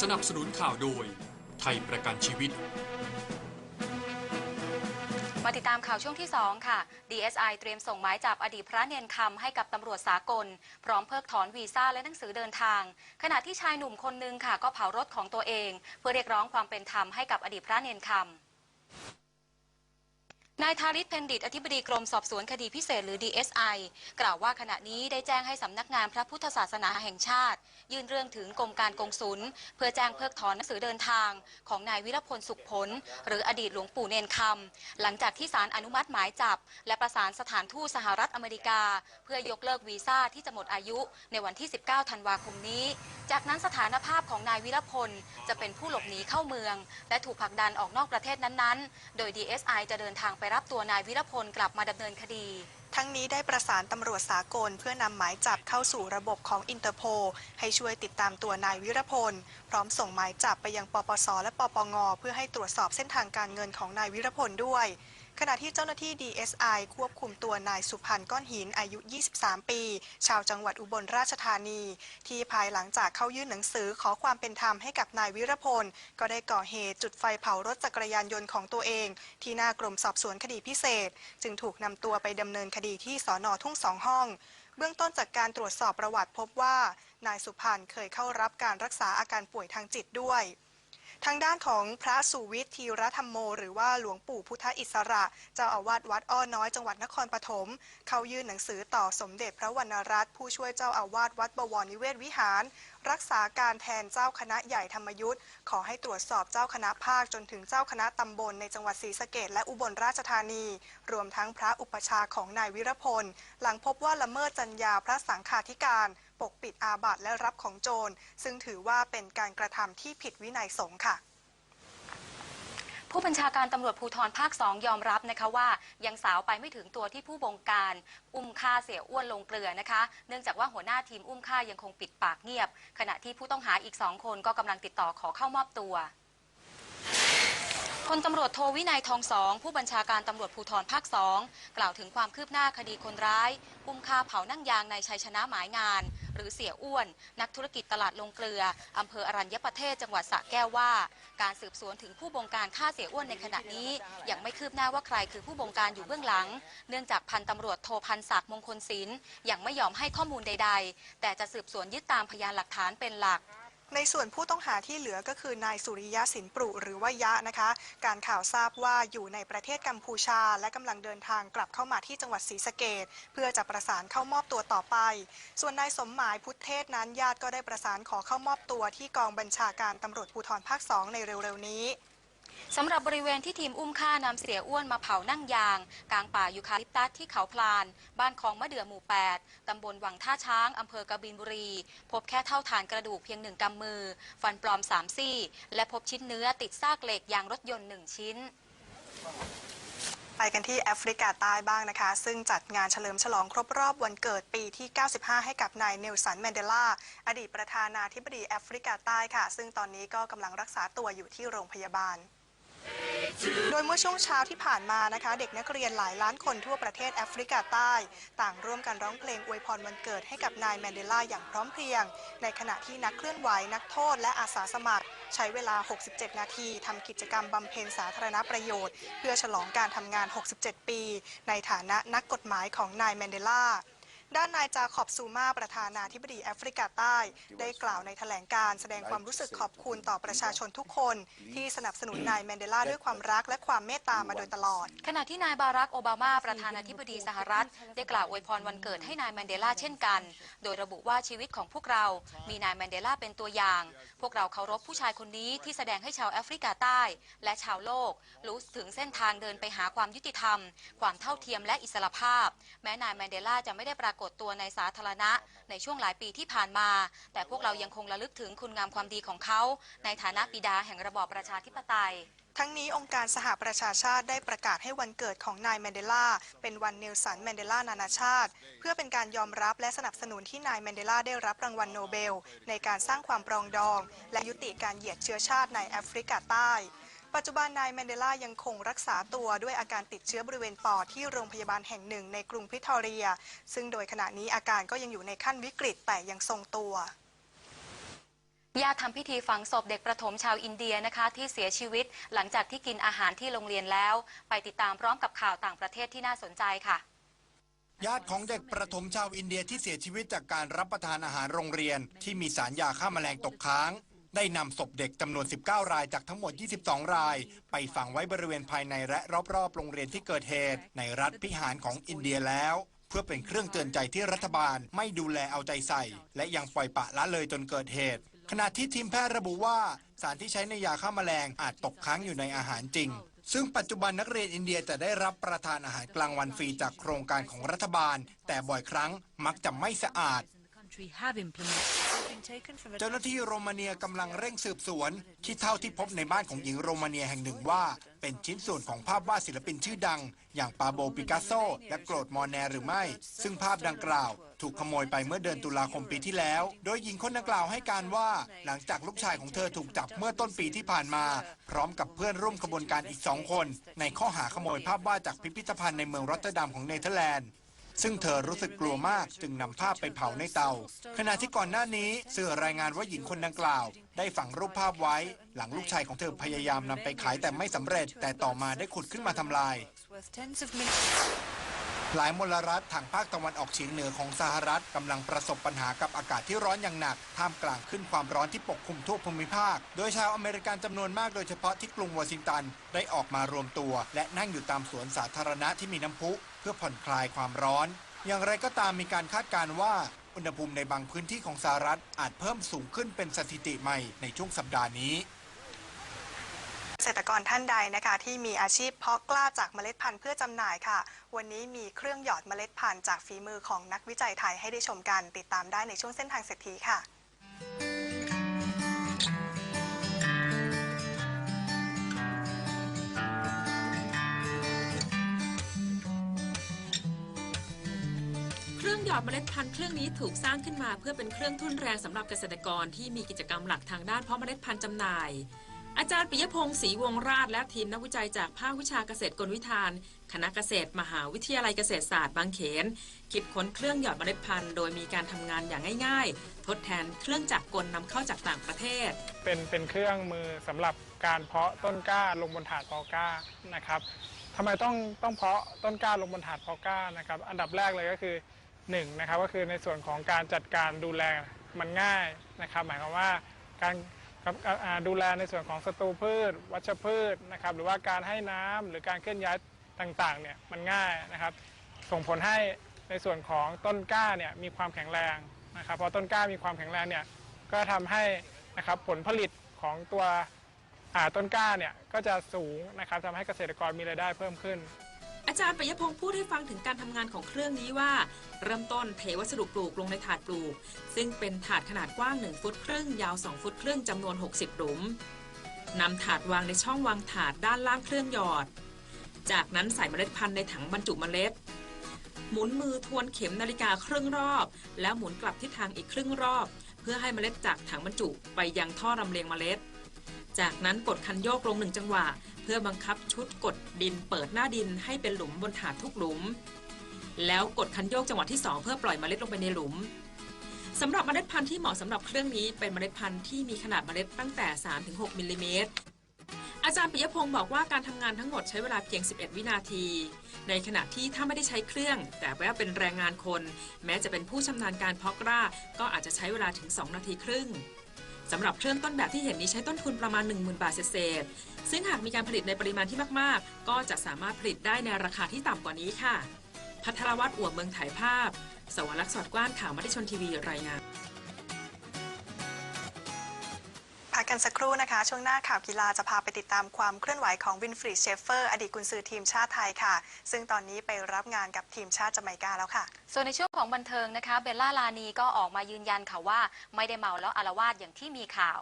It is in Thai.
สนับสนุนข่าวโดย ไทยประกันชีวิต มาติดตามข่าวช่วงที่ 2 ค่ะ DSI เตรียมส่งหมายจับอดีตพระเนนคำให้กับตำรวจสากล พร้อมเพิกถอนวีซ่าและหนังสือเดินทาง ขณะที่ชายหนุ่มคนนึงค่ะ ก็เผารถของตัวเอง เพื่อเรียกร้องความเป็นธรรมให้กับอดีตพระเนนคำนายทาริศเพนดิต อธิบดีกรมสอบสวนคดีพิเศษหรือ DSI กล่าวว่าขณะนี้ได้แจ้งให้สำนักงานพระพุทธศาสนาแห่งชาติ ยื่นเรื่องถึงกรมการกงสุลเพื่อแจ้งเพิกถอนหนังสือเดินทาง ของนายวิรพลสุขผล หรืออดีตหลวงปู่เนนคำหลังจากที่ศาลอนุมัติหมายจับ และประสานสถานทูตสหรัฐอเมริกา เพื่อยกเลิกวีซ่าที่จะหมดอายุในวันที่ 19 ธันวาคมนี้ จากนั้นสถานภาพของนายวิรพลจะเป็นผู้หลบหนีเข้าเมือง และถูกผลักดันออกนอกประเทศนั้นๆ โดย DSI จะเดินทางไปรับตัวนายวิรพลกลับมาดำเนินคดี ทั้งนี้ได้ประสานตำรวจสากลเพื่อนำหมายจับเข้าสู่ระบบของอินเตอร์โพให้ช่วยติดตามตัวนายวิรพล พร้อมส่งหมายจับไปยังปปสและปปงเพื่อให้ตรวจสอบเส้นทางการเงินของนายวิรพลด้วย ขณะที่เจ้าหน้าที่ DSI ควบคุมตัวนายสุพันธ์ก้อนหินอายุ 23 ปี ชาวจังหวัดอุบลราชธานี ที่ภายหลังจากเข้ายื่นหนังสือขอความเป็นธรรมให้กับนายวิรพล ก็ได้ก่อเหตุจุดไฟเผารถจักรยานยนต์ของตัวเอง ที่หน้ากรมสอบสวนคดีพิเศษ จึงถูกนำตัวไปดำเนินคดีที่สอนอทุ่งสองห้องเบื้องต้นจากการตรวจสอบประวัติพบว่า นายสุพันธ์เคยเข้ารับการรักษาอาการป่วยทางจิตด้วย ทางด้านของพระสุวิทย์ธีรธรรมโม หรือว่าหลวงปู่พุทธอิสระ เจ้าอาวาสวัดอ้อน้อยจังหวัดนครปฐมเขายื่นหนังสือต่อสมเด็จพระวรรณรัตน์ผู้ช่วยเจ้าอาวาสวัดบวรนิเวศวิหาร รักษาการแทนเจ้าคณะใหญ่ธรรมยุทธ์ขอให้ตรวจสอบเจ้าคณะภาคจนถึงเจ้าคณะตำบลในจังหวัดศรีสะเกดและอุบลราชธานี รวมทั้งพระอุปชาของนายวิรพล หลังพบว่าละเมิดจรรยาพระสังฆาธิการ ปกปิดอาบัติและรับของโจร ซึ่งถือว่าเป็นการกระทำที่ผิดวินัยสงฆ์ค่ะผู้บัญชาการตำรวจภูธรภาคสองยอมรับนะคะว่า ยังสาวไปไม่ถึงตัวที่ผู้บงการ อุ้มฆ่าเสียอ้วนลงเกลือนะคะ เนื่องจากว่าหัวหน้าทีมอุ้มฆ่ายังคงปิดปากเงียบ ขณะที่ผู้ต้องหาอีกสองคนก็กำลังติดต่อขอเข้ามอบตัวพลตำรวจโทวินัยทองสอง ผู้บัญชาการตำรวจภูธรภาคสองกล่าวถึงความคืบหน้าคดีคนร้ายอุ้มฆ่าเผานั่งยางในชัยชนะหมายงาน หรือเสียอ้วน นักธุรกิจตลาดลงเกลืออำเภออรัญญประเทศจังหวัดสระแก้วว่า การสืบสวนถึงผู้บงการฆ่าเสียอ้วนในขณะนี้ ยังไม่คืบหน้าว่าใครคือผู้บงการอยู่เบื้องหลัง เนื่องจากพันตำรวจโทพันศักดิ์มงคลศิลป์ยังไม่ยอมให้ข้อมูลใด ๆ แต่จะสืบสวนยึดตามพยานหลักฐานเป็นหลัก ในส่วนผู้ต้องหาที่เหลือก็คือนายสุริยะสินปรุหรือว่ายะนะคะ การข่าวทราบว่าอยู่ในประเทศกัมพูชา และกำลังเดินทางกลับเข้ามาที่จังหวัดศรีสะเกดเพื่อจะประสานเข้ามอบตัวต่อไป ส่วนนายสมหมายพุทธเทศนั้นญาติก็ได้ประสานขอเข้ามอบตัวที่กองบัญชาการตำรวจภูธรภาคสองในเร็วๆนี้ สำหรับบริเวณที่ทีมอุ้มฆ่านำเสียอ้วนมาเผานั่งยาง กลางป่ายูคาลิปตัสที่เขาพลาน บ้านคลองมะเดื่อหมู่ 8 ตำบลวังท่าช้าง อำเภอกบินบุรี พบแค่เท่าฐานกระดูกเพียงหนึ่งกำมือ ฟันปลอม3ซี่ และพบชิ้นเนื้อติดซากเหล็กยางรถยนต์1ชิ้นไปกันที่แอฟริกาใต้บ้างนะคะ ซึ่งจัดงานเฉลิมฉลองครบรอบวันเกิดปีที่ 95 ให้กับนายเนลสันแมนเดลา อดีตประธานาธิบดีแอฟริกาใต้ค่ะ ซึ่งตอนนี้ก็กำลังรักษาตัวอยู่ที่โรงพยาบาล โดยเมื่อช่วงเช้าที่ผ่านมานะคะ เด็กนักเรียนหลายล้านคนทั่วประเทศแอฟริกาใต้ ต่างร่วมกันร้องเพลงอวยพรวันเกิดให้กับนายแมนเดลาอย่างพร้อมเพรียง ในขณะที่นักเคลื่อนไหวนักโทษและอาสาสมัคร ใช้เวลา 67 นาทีทำกิจกรรมบำเพ็ญสาธารณประโยชน์ เพื่อฉลองการทำงาน 67 ปี ในฐานะนักกฎหมายของนายแมนเดลา ด้านนายจาขอบซูมาประธานาธิบดีแอฟริกาใต้ ได้กล่าวในแถลงการแสดงความรู้สึกขอบคุณต่อประชาชนทุกคน ที่สนับสนุนนายแมนเดลาด้วยความรักและความเมตตามาโดยตลอด ขณะที่นายบารักโอบามาประธานาธิบดีสหรัฐ ได้กล่าวอวยพรวันเกิดให้นายแมนเดลาเช่นกัน โดยระบุว่าชีวิตของพวกเรา มีนายแมนเดลาเป็นตัวอย่าง พวกเราเคารพผู้ชายคนนี้ที่แสดงให้ชาวแอฟริกาใต้ และชาวโลก รู้ถึงเส้นทางเดินไปหาความยุติธรรม ความเท่าเทียมและอิสรภาพ แม้นายแมนเดลาจะไม่ได้ปรากากฏตัวในสาธารณะ ในช่วงหลายปีที่ผ่านมา แต่พวกเรายังคงระลึกถึงคุณงามความดีของเขา ในฐานะบิดาแห่งระบอบประชาธิปไตยทั้งนี้องค์การสหประชาชาติได้ประกาศให้วันเกิดของนายแมนเดลาเป็นวันเนลสันแมนเดลานานาชาติ เพื่อเป็นการยอมรับและสนับสนุนที่นายแมนเดลาได้รับรางวัลโนเบล ในการสร้างความปรองดอง และยุติการเหยียดเชื้อชาติในแอฟริกาใต้ ปัจจุบันนายแมนเดลายังคงรักษาตัวด้วยอาการติดเชื้อบริเวณปอดที่โรงพยาบาลแห่งหนึ่งในกรุงพิทอเรีย ซึ่งโดยขณะนี้อาการก็ยังอยู่ในขั้นวิกฤตแต่ยังทรงตัวญาติทำพิธีฝังศพเด็กประถมชาวอินเดียนะคะ ที่เสียชีวิตหลังจากที่กินอาหารที่โรงเรียนแล้ว ไปติดตามพร้อมกับข่าวต่างประเทศที่น่าสนใจค่ะ ญาติของเด็กประถมชาวอินเดียที่เสียชีวิตจากการรับประทานอาหารโรงเรียน ที่มีสารยาฆ่าแมลงตกค้าง ได้นำศพเด็กจำนวน 19 รายจากทั้งหมด 22 ราย ไปฝังไว้บริเวณภายในและรอบๆ โรงเรียนที่เกิดเหตุ ในรัฐพิหารของอินเดียแล้ว เพื่อเป็นเครื่องเตือนใจที่รัฐบาลไม่ดูแลเอาใจใส่ และยังปล่อยปะละเลยจนเกิดเหตุ ขณะที่ทีมแพทย์ระบุว่าสารที่ใช้ในยาฆ่าแมลงอาจตกค้างอยู่ในอาหารจริง ซึ่งปัจจุบันนักเรียนอินเดียจะได้รับประทานอาหารกลางวันฟรีจากโครงการของรัฐบาล แต่บ่อยครั้งมักจะไม่สะอาด เจ้าหน้าที่โรมาเนียกำลังเร่งสืบสวนที่เท่าที่พบในบ้านของหญิงโรมาเนียแห่งหนึ่งว่า เป็นชิ้นส่วนของภาพวาดศิลปินชื่อดัง อย่างปาโบปิกัสโซและโกรดมอร์แนร์หรือไม่ ซึ่งภาพดังกล่าว ถูกขโมยไปเมื่อเดือนตุลาคมปีที่แล้ว โดยหญิงคนดังกล่าวให้การว่าหลังจากลูกชายของเธอถูกจับเมื่อต้นปีที่ผ่านมา พร้อมกับเพื่อนร่วมขบวนการอีกสองคน ในข้อหาขโมยภาพวาดจากพิพิธภัณฑ์ในเมืองรอตเตอร์ดัมของเนเธอร์แลนด์ ซึ่งเธอรู้สึกกลัวมากจึงนำภาพไปเผาในเตา ขณะที่ก่อนหน้านี้สื่อรายงานว่าหญิงคนดังกล่าว ได้ฝังรูปภาพไว้ หลังลูกชายของเธอพยายามนำไปขายแต่ไม่สำเร็จ แต่ต่อมาได้ขุดขึ้นมาทำลาย หลายมลรัฐทางภาคตะวันออกเฉียงเหนือของสหรัฐกำลังประสบปัญหากับอากาศที่ร้อนอย่างหนัก ท่ามกลางขึ้นความร้อนที่ปกคลุมทั่วภูมิภาค โดยชาวอเมริกันจำนวนมากโดยเฉพาะที่กรุงวอชิงตัน ได้ออกมารวมตัว และนั่งอยู่ตามสวนสาธารณะที่มีน้ำพุ เพื่อผ่อนคลายความร้อน อย่างไรก็ตามมีการคาดการณ์ว่า อุณหภูมิในบางพื้นที่ของสหรัฐอาจเพิ่มสูงขึ้นเป็นสถิติใหม่ในช่วงสัปดาห์นี้ เกษตรกรท่านใดนะคะที่มีอาชีพเพาะกล้าจากเมล็ดพันธุ์เพื่อจำหน่ายค่ะ วันนี้มีเครื่องหยอดเมล็ดพันธุ์จากฝีมือของนักวิจัยไทยให้ได้ชมกัน ติดตามได้ในช่วงเส้นทางเศรษฐีค่ะ เครื่องหยอดเมล็ดพันธุ์เครื่องนี้ถูกสร้างขึ้นมาเพื่อเป็นเครื่องทุ่นแรงสำหรับเกษตรกรที่มีกิจกรรมหลักทางด้านเพาะเมล็ดพันธุ์จำหน่าย อาจารย์ปิยพงศ์ศรีวงราชและทีมนักวิจัยจากภาควิชาเกษตรกลวิธาน คณะเกษตร มหาวิทยาลัยเกษตรศาสตร์บางเขน คิดค้นเครื่องหยอดเมล็ดพันธุ์ โดยมีการทำงานอย่างง่าย ๆ ทดแทนเครื่องจักรกลนำเข้าจากต่างประเทศ เป็นเป็นเครื่องมือสำหรับการเพาะต้นกล้าลงบนถาดเพาะกล้านะครับทำไมต้องต้องเพาะต้นกล้าลงบนถาดเพาะกล้านะครับ อันดับแรกเลยก็คือหนึ่งนะครับก็คือในส่วนของการจัดการดูแลมันง่ายนะครับ หมายความว่าการ กับดูแลในส่วนของศัตรูพืช วัชพืชนะครับหรือว่าการให้น้ำหรือการเคลื่อนย้ายต่างๆเนี่ยมันง่ายนะครับ ส่งผลให้ในส่วนของต้นกล้าเนี่ยมีความแข็งแรงนะครับพอต้นกล้ามีความแข็งแรงเนี่ยก็ทำให้นะครับผลผลิตของตัวต้นกล้าเนี่ยก็จะสูงนะครับทำให้เกษตรกรมีรายได้เพิ่มขึ้น จารย์ปิยพงศ์พูดให้ฟังถึงการทำงานของเครื่องนี้ว่า เริ่มต้นเทวัสดุปลูกลงในถาดปลูก ซึ่งเป็นถาดขนาดกว้าง 1 ฟุตครึ่ง ยาว 2 ฟุตครึ่งจำนวน 60 หลุมนำถาดวางในช่องวางถาดด้านล่างเครื่องหยอด จากนั้นใส่เมล็ดพันธุ์ในถังบรรจุเมล็ด หมุนมือทวนเข็มนาฬิกาครึ่งรอบ แล้วหมุนกลับทิศทางอีกครึ่งรอบ เพื่อให้เมล็ดจากถังบรรจุไปยังท่อลำเลียงเมล็ด จากนั้นกดคันโยกลงหนึ่งจังหวะ เพื่อบังคับชุดกดดินเปิดหน้าดินให้เป็นหลุมบนถาดทุกหลุม แล้วกดคันโยกจังหวะที่ 2 เพื่อปล่อยเมล็ดลงไปในหลุมสำหรับเมล็ดพันธุ์ที่เหมาะสำหรับเครื่องนี้เป็นเมล็ดพันธุ์ที่มีขนาดเมล็ดตั้งแต่ 3-6มิลลิเมตรอาจารย์ปิยพงศ์บอกว่าการทำงานทั้งหมดใช้เวลาเพียง 11 วินาที ในขณะที่ถ้าไม่ได้ใช้เครื่อง แต่ว่าเป็นแรงงานคน แม้จะเป็นผู้ชำนาญการเพาะกล้า ก็อาจจะใช้เวลาถึง 2 นาทีครึ่ง สำหรับเครื่องต้นแบบที่เห็นนี้ใช้ต้นทุนประมาณ 10,000 บาทเศษๆซึ่งหากมีการผลิตในปริมาณที่มาก ๆ ก็จะสามารถผลิตได้ในราคาที่ต่ำกว่านี้ค่ะ พัทรวัตรอ่วมเมืองถ่ายภาพ สวรักษ์สอดกว้านข่าวมติชนทีวีรายงาน กันสักครู่นะคะ ช่วงหน้าข่าวกีฬาจะพาไปติดตามความเคลื่อนไหวของวินฟรีเชฟเฟอร์ อดีตกุนซือทีมชาติไทยค่ะ ซึ่งตอนนี้ไปรับงานกับทีมชาติจาเมกาแล้วค่ะ ส่วนในช่วงของบันเทิงนะคะ เบลล่าลานีก็ออกมายืนยันค่ะว่า ไม่ได้เมาแล้วอารวาสอย่างที่มีข่าว